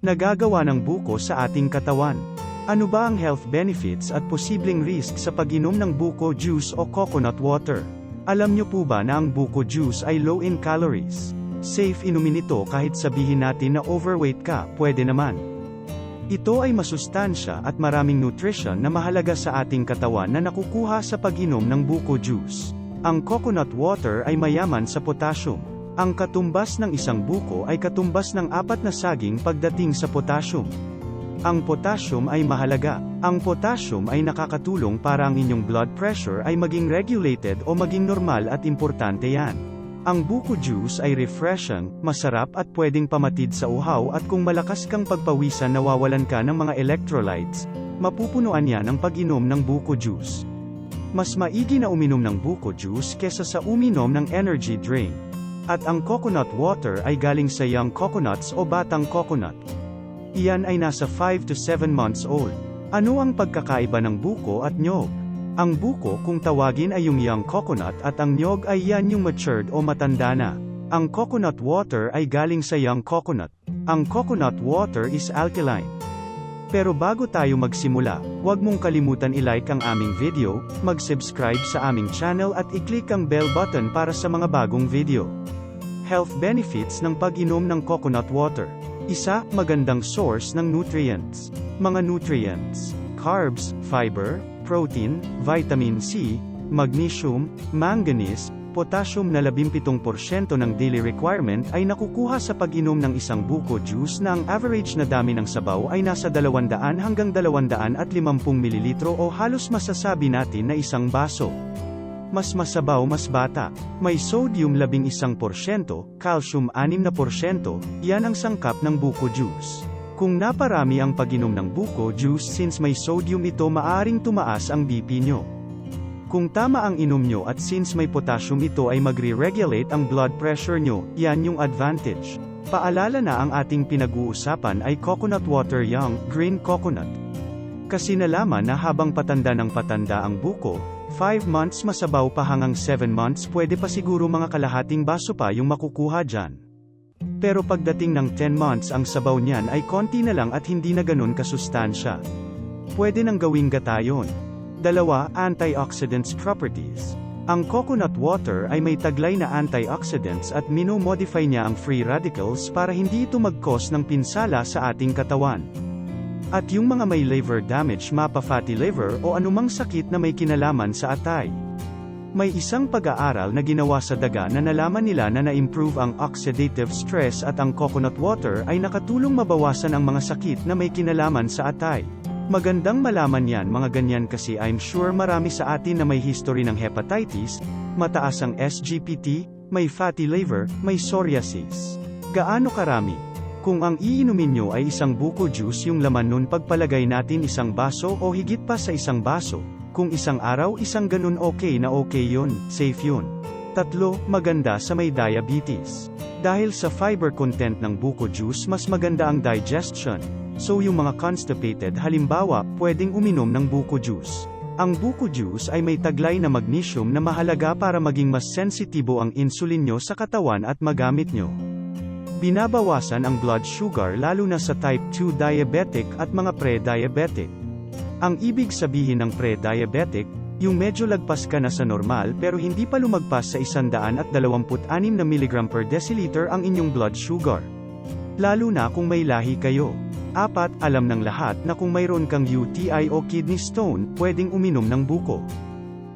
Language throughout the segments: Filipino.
nagagawa ng buko sa ating katawan. Ano ba ang health benefits at posibleng risk sa pag-inom ng buko juice o coconut water? Alam niyo po ba na ang buko juice ay low in calories? Safe inumin ito kahit sabihin natin na overweight ka, pwede naman. Ito ay masustansya at maraming nutrition na mahalaga sa ating katawan na nakukuha sa pag-inom ng buko juice. Ang coconut water ay mayaman sa potassium. Ang katumbas ng isang buko ay katumbas ng apat na saging pagdating sa potassium. Ang potassium ay mahalaga. Ang potassium ay nakakatulong para ang inyong blood pressure ay maging regulated o maging normal at importante yan. Ang buko juice ay refreshing, masarap at pwedeng pamatid sa uhaw at kung malakas kang pagpawisan nawawalan ka ng mga electrolytes, mapupunuan yan ang pag-inom ng buko juice. Mas maigi na uminom ng buko juice kesa sa uminom ng energy drink. At ang coconut water ay galing sa young coconuts o batang coconut. Iyan ay nasa 5 to 7 months old. Ano ang pagkakaiba ng buko at nyog? Ang buko kung tawagin ay yung young coconut at ang nyog ay yan yung matured o matanda na. Ang coconut water ay galing sa young coconut. Ang coconut water is alkaline. Pero bago tayo magsimula, huwag mong kalimutan i-like ang aming video, mag-subscribe sa aming channel at i-click ang bell button para sa mga bagong video. Health benefits ng pag-inom ng coconut water. Isa, magandang source ng nutrients. Mga nutrients, carbs, fiber, protein, vitamin C, magnesium, manganese, potassium na 17% ng daily requirement ay nakukuha sa pag-inom ng isang buko juice na ang average na dami ng sabaw ay nasa 200 hanggang 250 ml o halos masasabi natin na isang baso. Mas masabaw mas bata. May sodium 11%, calcium 6%, yan ang sangkap ng buko juice. Kung naparami ang pag-inom ng buko juice since may sodium ito maaring tumaas ang BP nyo. Kung tama ang inom nyo at since may potassium ito ay magre-regulate ang blood pressure nyo, yan yung advantage. Paalala na ang ating pinag-uusapan ay coconut water young, green coconut. Kasi nalaman na habang patanda ng patanda ang buko, 5 months masabaw pa hanggang 7 months pwede pa siguro mga kalahating baso pa yung makukuha dyan. Pero pagdating ng 10 months ang sabaw niyan ay konti na lang at hindi na ganun kasustansya. Pwede nang gawing gatayon. Dalawa, antioxidants properties. Ang coconut water ay may taglay na antioxidants at mino-modify niya ang free radicals para hindi ito mag-cause ng pinsala sa ating katawan. At yung mga may liver damage mapa fatty liver o anumang sakit na may kinalaman sa atay. May isang pag-aaral na ginawa sa daga na nalaman nila na na-improve ang oxidative stress at ang coconut water ay nakatulong mabawasan ang mga sakit na may kinalaman sa atay. Magandang malaman yan mga ganyan kasi I'm sure marami sa atin na may history ng hepatitis, mataas ang SGPT, may fatty liver, may psoriasis. Gaano karami? Kung ang iinumin nyo ay isang buko juice yung laman nun pagpalagay natin isang baso o higit pa sa isang baso, kung isang araw isang ganun okay na okay yun, safe yun. Tatlo, maganda sa may diabetes. Dahil sa fiber content ng buko juice mas maganda ang digestion, so yung mga constipated halimbawa, pwedeng uminom ng buko juice. Ang buko juice ay may taglay na magnesium na mahalaga para maging mas sensitibo ang insulin nyo sa katawan at magamit nyo. Binabawasan ang blood sugar lalo na sa type 2 diabetic at mga pre-diabetic. Ang ibig sabihin ng pre-diabetic, yung medyo lagpas ka na sa normal pero hindi pa lumagpas sa 126 na mg per deciliter ang inyong blood sugar. Lalo na kung may lahi kayo. Apat, alam ng lahat na kung mayroon kang UTI o kidney stone, pwedeng uminom ng buko.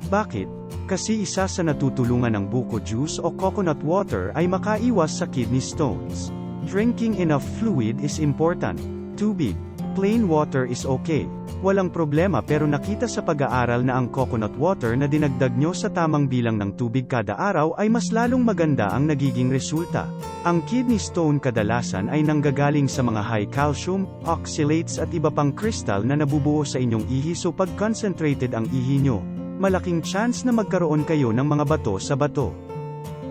Bakit? Kasi isa sa natutulungan ng buko juice o coconut water ay makaiwas sa kidney stones. Drinking enough fluid is important. Tubig. Plain water is okay. Walang problema pero nakita sa pag-aaral na ang coconut water na dinagdag nyo sa tamang bilang ng tubig kada araw ay mas lalong maganda ang nagiging resulta. Ang kidney stone kadalasan ay nanggagaling sa mga high calcium, oxalates at iba pang crystal na nabubuo sa inyong ihi so pag concentrated ang ihi nyo, malaking chance na magkaroon kayo ng mga bato sa bato.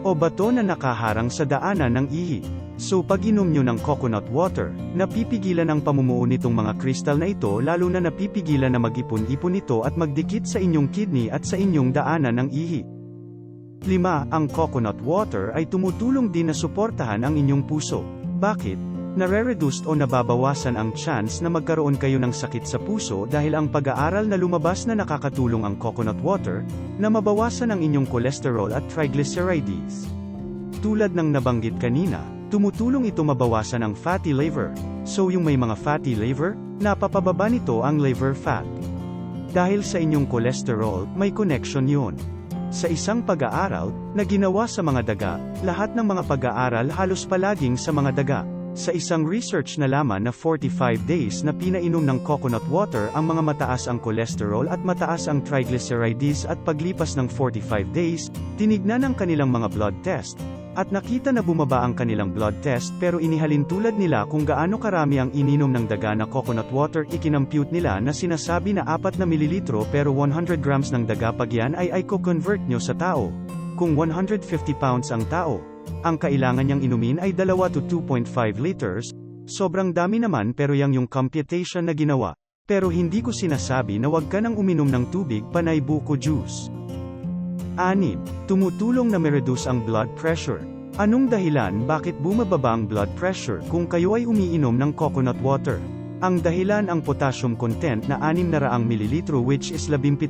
O bato na nakaharang sa daanan ng ihi. So pag inom nyo ng coconut water, napipigilan ang pamumuo nitong mga kristal na ito lalo na napipigilan na mag-ipon-ipon ito at magdikit sa inyong kidney at sa inyong daanan ng ihi. 5. Ang coconut water ay tumutulong din na suportahan ang inyong puso. Bakit? Nare-reduced o nababawasan ang chance na magkaroon kayo ng sakit sa puso dahil ang pag-aaral na lumabas na nakakatulong ang coconut water, na mabawasan ang inyong cholesterol at triglycerides. Tulad ng nabanggit kanina, tumutulong ito mabawasan ang fatty liver. So yung may mga fatty liver, napapababa nito ang liver fat. Dahil sa inyong cholesterol, may connection yon. Sa isang pag-aaral, na ginawa sa mga daga, lahat ng mga pag-aaral halos palaging sa mga daga. Sa isang research na laman na 45 days na pinainom ng coconut water ang mga mataas ang cholesterol at mataas ang triglycerides at paglipas ng 45 days, tinignan ang kanilang mga blood test, at nakita na bumaba ang kanilang blood test pero inihalin tulad nila kung gaano karami ang ininom ng daga na coconut water ikinampute nila na sinasabi na 4 na mililitro pero 100 grams ng daga pag yan ay ay convert nyo sa tao. Kung 150 pounds ang tao, ang kailangan niyang inumin ay 2 to 2.5 liters, sobrang dami naman pero yang yung computation na ginawa. Pero hindi ko sinasabi na wag ka nang uminom ng tubig panay buko juice. 6. Tumutulong na ma-reduce ang blood pressure. Anong dahilan bakit bumababa ang blood pressure kung kayo ay umiinom ng coconut water? Ang dahilan ang potassium content na 600 ml which is 17%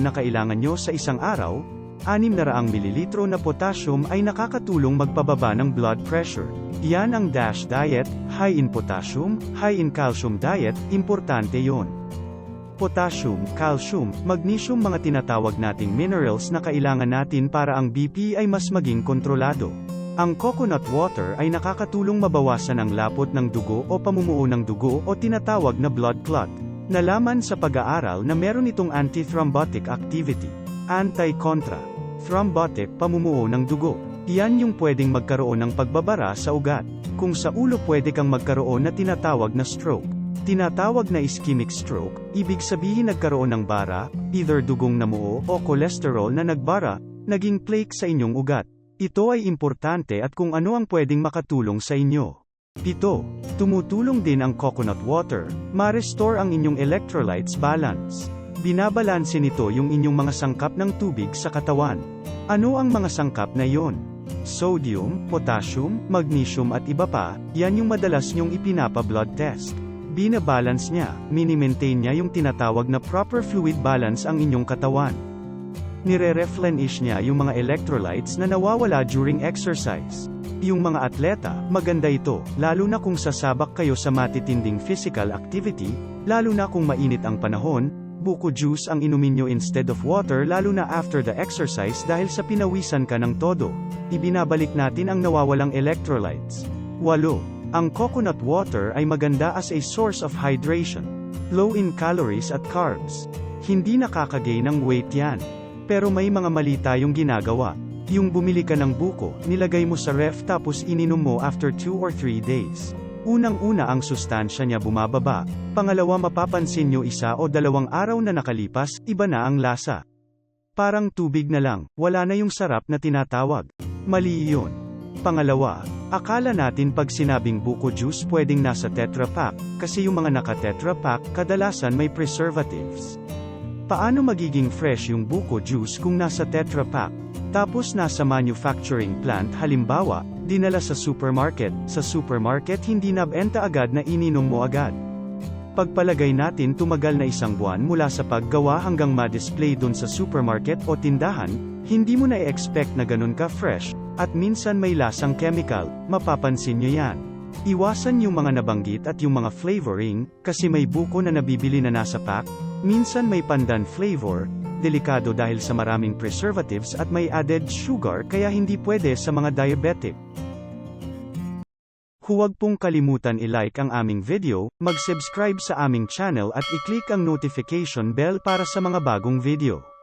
na kailangan nyo sa isang araw, 600 ml na potassium ay nakakatulong magpababa ng blood pressure. Yan ang DASH diet, high in potassium, high in calcium diet, importante yon potassium, calcium, magnesium mga tinatawag nating minerals na kailangan natin para ang BP ay mas maging kontrolado. Ang coconut water ay nakakatulong mabawasan ang lapot ng dugo o pamumuo ng dugo o tinatawag na blood clot. Nalaman sa pag-aaral na meron itong antithrombotic activity. Anti-contra. Thrombotic pamumuo ng dugo. Iyan yung pwedeng magkaroon ng pagbabara sa ugat. Kung sa ulo pwede kang magkaroon na tinatawag na stroke. Tinatawag na ischemic stroke, ibig sabihin nagkaroon ng bara, either dugong namuo o cholesterol na nagbara, naging plaque sa inyong ugat. Ito ay importante at kung ano ang pwedeng makatulong sa inyo. Pito, tumutulong din ang coconut water, ma-restore ang inyong electrolytes balance. Binabalanse nito yung inyong mga sangkap ng tubig sa katawan. Ano ang mga sangkap na yon? Sodium, potassium, magnesium at iba pa, yan yung madalas nyong ipinapa-blood test. Binabalance niya, mini-maintain niya yung tinatawag na proper fluid balance ang inyong katawan. Nire-replenish niya yung mga electrolytes na nawawala during exercise. Yung mga atleta, maganda ito, lalo na kung sasabak kayo sa matitinding physical activity, lalo na kung mainit ang panahon, buko juice ang inumin nyo instead of water lalo na after the exercise dahil sa pinawisan ka ng todo. Ibinabalik natin ang nawawalang electrolytes. 8. Ang coconut water ay maganda as a source of hydration. Low in calories at carbs. Hindi nakakagay ng weight yan. Pero may mga mali tayong ginagawa. Yung bumili ka ng buko, nilagay mo sa ref tapos ininom mo after 2 or 3 days. Unang-una ang sustansya niya bumababa. Pangalawa mapapansin nyo isa o dalawang araw na nakalipas, iba na ang lasa. Parang tubig na lang, wala na yung sarap na tinatawag. Mali iyon. Pangalawa, Akala natin pag sinabing buko juice pwedeng nasa Tetra Pak, kasi yung mga naka Tetra Pak kadalasan may preservatives. Paano magiging fresh yung buko juice kung nasa Tetra Pak? Tapos nasa manufacturing plant halimbawa, dinala sa supermarket, sa supermarket hindi nabenta agad na ininom mo agad. Pagpalagay natin tumagal na isang buwan mula sa paggawa hanggang ma-display dun sa supermarket o tindahan, hindi mo na i-expect na ganun ka fresh, at minsan may lasang chemical, mapapansin nyo yan. Iwasan yung mga nabanggit at yung mga flavoring, kasi may buko na nabibili na nasa pack, minsan may pandan flavor, delikado dahil sa maraming preservatives at may added sugar kaya hindi pwede sa mga diabetic. Huwag pong kalimutan i-like ang aming video, mag-subscribe sa aming channel at i-click ang notification bell para sa mga bagong video.